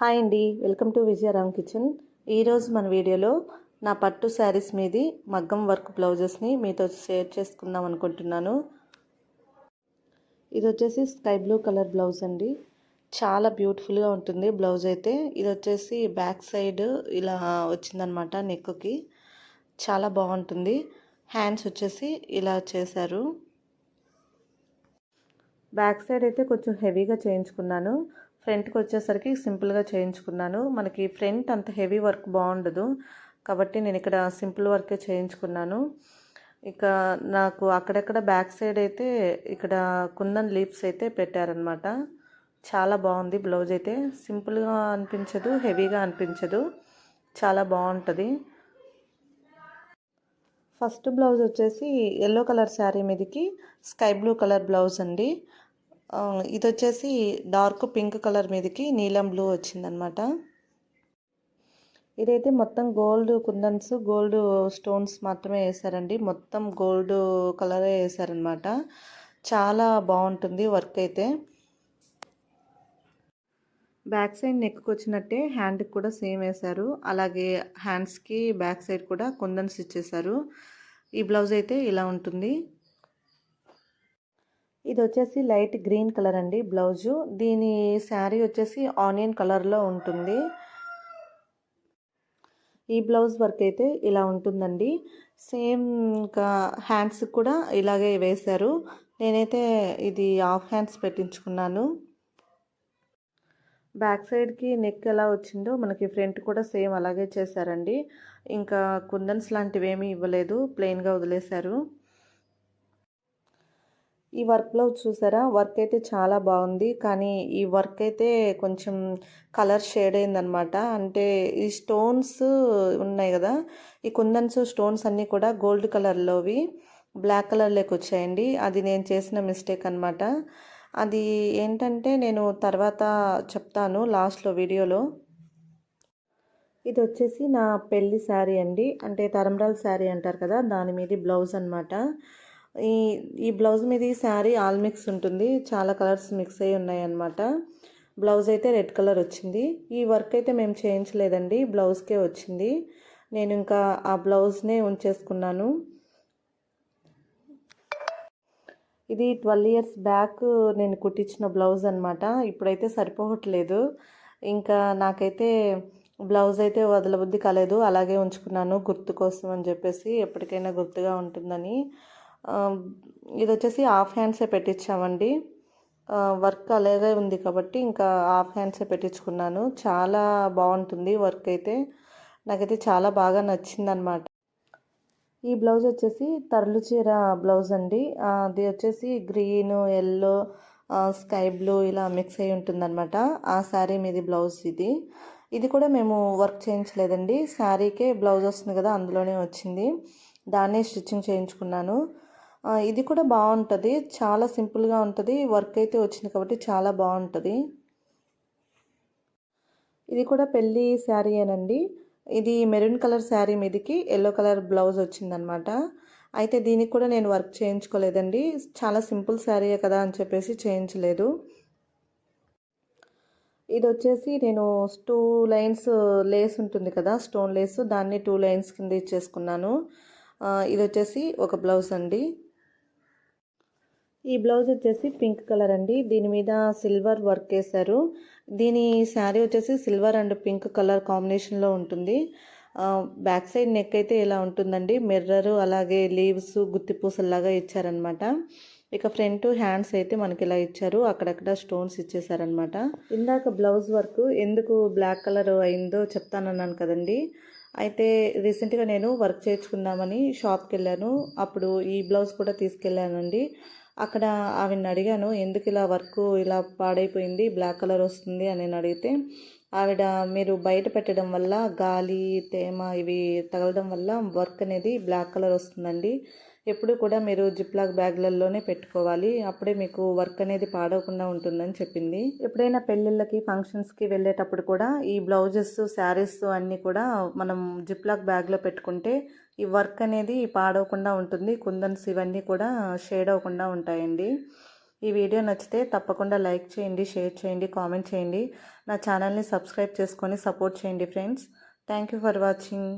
Hi అండి welcome to Vijayaram kitchen. ఈరోజు మన వీడియోలో నా పట్టు శారీస్ మీది మగ్గం వర్క్ బ్లౌజెస్ని మీతో షేర్ చేసుకుందాం అనుకుంటున్నాను. ఇది వచ్చేసి స్కై బ్లూ కలర్ బ్లౌజ్ అండి. చాలా బ్యూటిఫుల్గా ఉంటుంది బ్లౌజ్ అయితే. ఇది వచ్చేసి బ్యాక్ సైడ్ ఇలా వచ్చిందనమాట నెక్కి చాలా బాగుంటుంది. హ్యాండ్స్ వచ్చేసి ఇలా చేశారు. బ్యాక్ సైడ్ అయితే కొంచెం హెవీగా చేయించుకున్నాను. ఫ్రంట్కి వచ్చేసరికి సింపుల్గా చేయించుకున్నాను. మనకి ఫ్రంట్ అంత హెవీ వర్క్ బాగుండదు. కాబట్టి నేను ఇక్కడ సింపుల్ వర్కే చేయించుకున్నాను. ఇక నాకు అక్కడక్కడ బ్యాక్ సైడ్ అయితే ఇక్కడ కుందన్ లీప్స్ అయితే పెట్టారనమాట చాలా బాగుంది బ్లౌజ్ అయితే. సింపుల్గా అనిపించదు హెవీగా అనిపించదు. చాలా బాగుంటుంది. ఫస్ట్ బ్లౌజ్ వచ్చేసి ఎల్లో కలర్ శారీ మీదకి స్కై బ్లూ కలర్ బ్లౌజ్ అండి. ఇది వచ్చేసి డార్క్ పింక్ కలర్ మీదకి నీలం బ్లూ వచ్చిందనమాట. ఇదైతే మొత్తం గోల్డ్ కుందన్స్ గోల్డ్ స్టోన్స్ మాత్రమే వేసారండి మొత్తం గోల్డ్ కలరే వేసారనమాట చాలా బాగుంటుంది వర్క్ అయితే. బ్యాక్ సైడ్ నెక్కి వచ్చినట్టే హ్యాండ్కి కూడా సేమ్ వేశారు. అలాగే హ్యాండ్స్కి బ్యాక్ సైడ్ కూడా కుందన్స్ ఇచ్చేసారు ఈ బ్లౌజ్ అయితే ఇలా ఉంటుంది. ఇది వచ్చేసి లైట్ గ్రీన్ కలర్ అండి బ్లౌజు. దీని శారీ వచ్చేసి ఆనియన్ కలర్లో ఉంటుంది. ఈ బ్లౌజ్ వర్క్ అయితే ఇలా ఉంటుందండి. సేమ్ ఇంకా హ్యాండ్స్ కూడా ఇలాగే వేశారు. నేనైతే ఇది హాఫ్ హ్యాండ్స్ పెట్టించుకున్నాను. బ్యాక్ సైడ్కి నెక్ ఎలా వచ్చిందో మనకి ఫ్రంట్ కూడా సేమ్ అలాగే చేశారండి. ఇంకా కుందన్స్ లాంటివి ఏమీ ఇవ్వలేదు. ప్లెయిన్గా వదిలేశారు. ఈ వర్క్లో చూసారా? వర్క్ అయితే చాలా బాగుంది. కానీ ఈ వర్క్ అయితే కొంచెం కలర్ షేడ్ అయిందనమాట అంటే ఈ స్టోన్స్ ఉన్నాయి కదా? ఈ కుందన్స్ స్టోన్స్ అన్నీ కూడా గోల్డ్ కలర్లోవి బ్లాక్ కలర్లోకి వచ్చాయండి. అది నేను చేసిన మిస్టేక్ అనమాట అది ఏంటంటే నేను తర్వాత చెప్తాను లాస్ట్లో వీడియోలో. ఇది వచ్చేసి నా పెళ్ళి శారీ అండి. అంటే తరంరాల్ శారీ అంటారు కదా? దాని మీద బ్లౌజ్ అనమాట ఈ ఈ బ్లౌజ్ మీద ఈ శారీ ఆల్ మిక్స్ ఉంటుంది. చాలా కలర్స్ మిక్స్ అయ్యి ఉన్నాయి అన్నమాట బ్లౌజ్ అయితే రెడ్ కలర్ వచ్చింది. ఈ వర్క్ అయితే మేము చేయించలేదండి. బ్లౌజ్కే వచ్చింది. నేను ఇంకా ఆ బ్లౌజ్నే ఉంచేసుకున్నాను. ఇది ట్వెల్వ్ ఇయర్స్ బ్యాక్ నేను కుట్టించిన బ్లౌజ్ అనమాట ఇప్పుడైతే సరిపోవట్లేదు. ఇంకా నాకైతే బ్లౌజ్ అయితే వదలబుద్ధి కాలేదు. అలాగే ఉంచుకున్నాను. గుర్తు కోసం అని చెప్పేసి ఎప్పటికైనా గుర్తుగా ఉంటుందని. ఇది వచ్చేసి హాఫ్ హ్యాండ్సే పెట్టించామండి. వర్క్ అలాగే ఉంది కాబట్టి ఇంకా హాఫ్ హ్యాండ్సే పెట్టించుకున్నాను. చాలా బాగుంటుంది వర్క్ అయితే. నాకైతే చాలా బాగా నచ్చిందనమాట. ఈ బ్లౌజ్ వచ్చేసి తరలు చీర బ్లౌజ్ అండి. అది వచ్చేసి గ్రీన్ ఎల్లో స్కై బ్లూ ఇలా మిక్స్ అయి ఉంటుందన్నమాట ఆ శారీ మీది బ్లౌజ్ ఇది. ఇది కూడా మేము వర్క్ చేయించలేదండి. శారీకే బ్లౌజ్ వస్తుంది కదా అందులోనే వచ్చింది. దాన్నే స్టిచ్చింగ్ చేయించుకున్నాను. ఇది కూడా బాగుంటుంది. చాలా సింపుల్గా ఉంటుంది. వర్క్ అయితే వచ్చింది కాబట్టి చాలా బాగుంటుంది. ఇది కూడా పెళ్ళి శారీ అనండి ఇది మెరూన్ కలర్ శారీ మీదకి ఎల్లో కలర్ బ్లౌజ్ వచ్చిందనమాట. అయితే దీనికి కూడా నేను వర్క్ చేయించుకోలేదండి. చాలా సింపుల్ శారీయే కదా అని చెప్పేసి చేయించలేదు. ఇది వచ్చేసి నేను టూ లైన్స్ లేస్ ఉంటుంది కదా స్టోన్ లేస్. దాన్ని టూ లైన్స్ కింద ఇచ్చేసుకున్నాను. ఇది వచ్చేసి ఒక బ్లౌజ్ అండి. ఈ బ్లౌజ్ వచ్చేసి పింక్ కలర్ అండి. దీని మీద సిల్వర్ వర్క్ వేశారు. దీని శారీ వచ్చేసి సిల్వర్ అండ్ పింక్ కలర్ కాంబినేషన్లో ఉంటుంది. బ్యాక్ సైడ్ నెక్ అయితే ఇలా ఉంటుందండి. మిర్రర్ అలాగే లీవ్స్ గుత్తిపూసల్లాగా ఇచ్చారనమాట ఇక ఫ్రంట్ హ్యాండ్స్ అయితే మనకి ఇలా ఇచ్చారు. అక్కడక్కడ స్టోన్స్ ఇచ్చేసారనమాట ఇందాక బ్లౌజ్ వర్క్ ఎందుకు బ్లాక్ కలర్ అయిందో చెప్తానన్నాను కదండి. అయితే రీసెంట్గా నేను వర్క్ చేయించుకుందామని షాప్కి వెళ్ళాను. అప్పుడు ఈ బ్లౌజ్ కూడా తీసుకెళ్ళానండి. అక్కడ ఆవిడని అడిగాను ఎందుకు ఇలా వర్క్ ఇలా పాడైపోయింది బ్లాక్ కలర్ వస్తుంది? అని నేను అడిగితే ఆవిడ మీరు బయట పెట్టడం వల్ల గాలి తేమ ఇవి తగలడం వల్ల వర్క్ అనేది బ్లాక్ కలర్ వస్తుందండి. ఎప్పుడు కూడా మీరు జిప్లాక్ బ్యాగ్లలోనే పెట్టుకోవాలి. అప్పుడే మీకు వర్క్ అనేది పాడవకుండా ఉంటుందని చెప్పింది. ఎప్పుడైనా పెళ్ళిళ్ళకి ఫంక్షన్స్కి వెళ్ళేటప్పుడు కూడా ఈ బ్లౌజెస్ శారీస్ అన్నీ కూడా మనం జిప్లాక్ బ్యాగ్లో పెట్టుకుంటే ఈ వర్క్ అనేది పాడవకుండా ఉంటుంది. కుందన్స్ ఇవన్నీ కూడా షేడ్ అవ్వకుండా ఉంటాయండి. ఈ వీడియో నచ్చితే తప్పకుండా లైక్ చేయండి షేర్ చేయండి కామెంట్ చేయండి. నా ఛానల్ని సబ్స్క్రైబ్ చేసుకొని సపోర్ట్ చేయండి friends. Thank you for watching.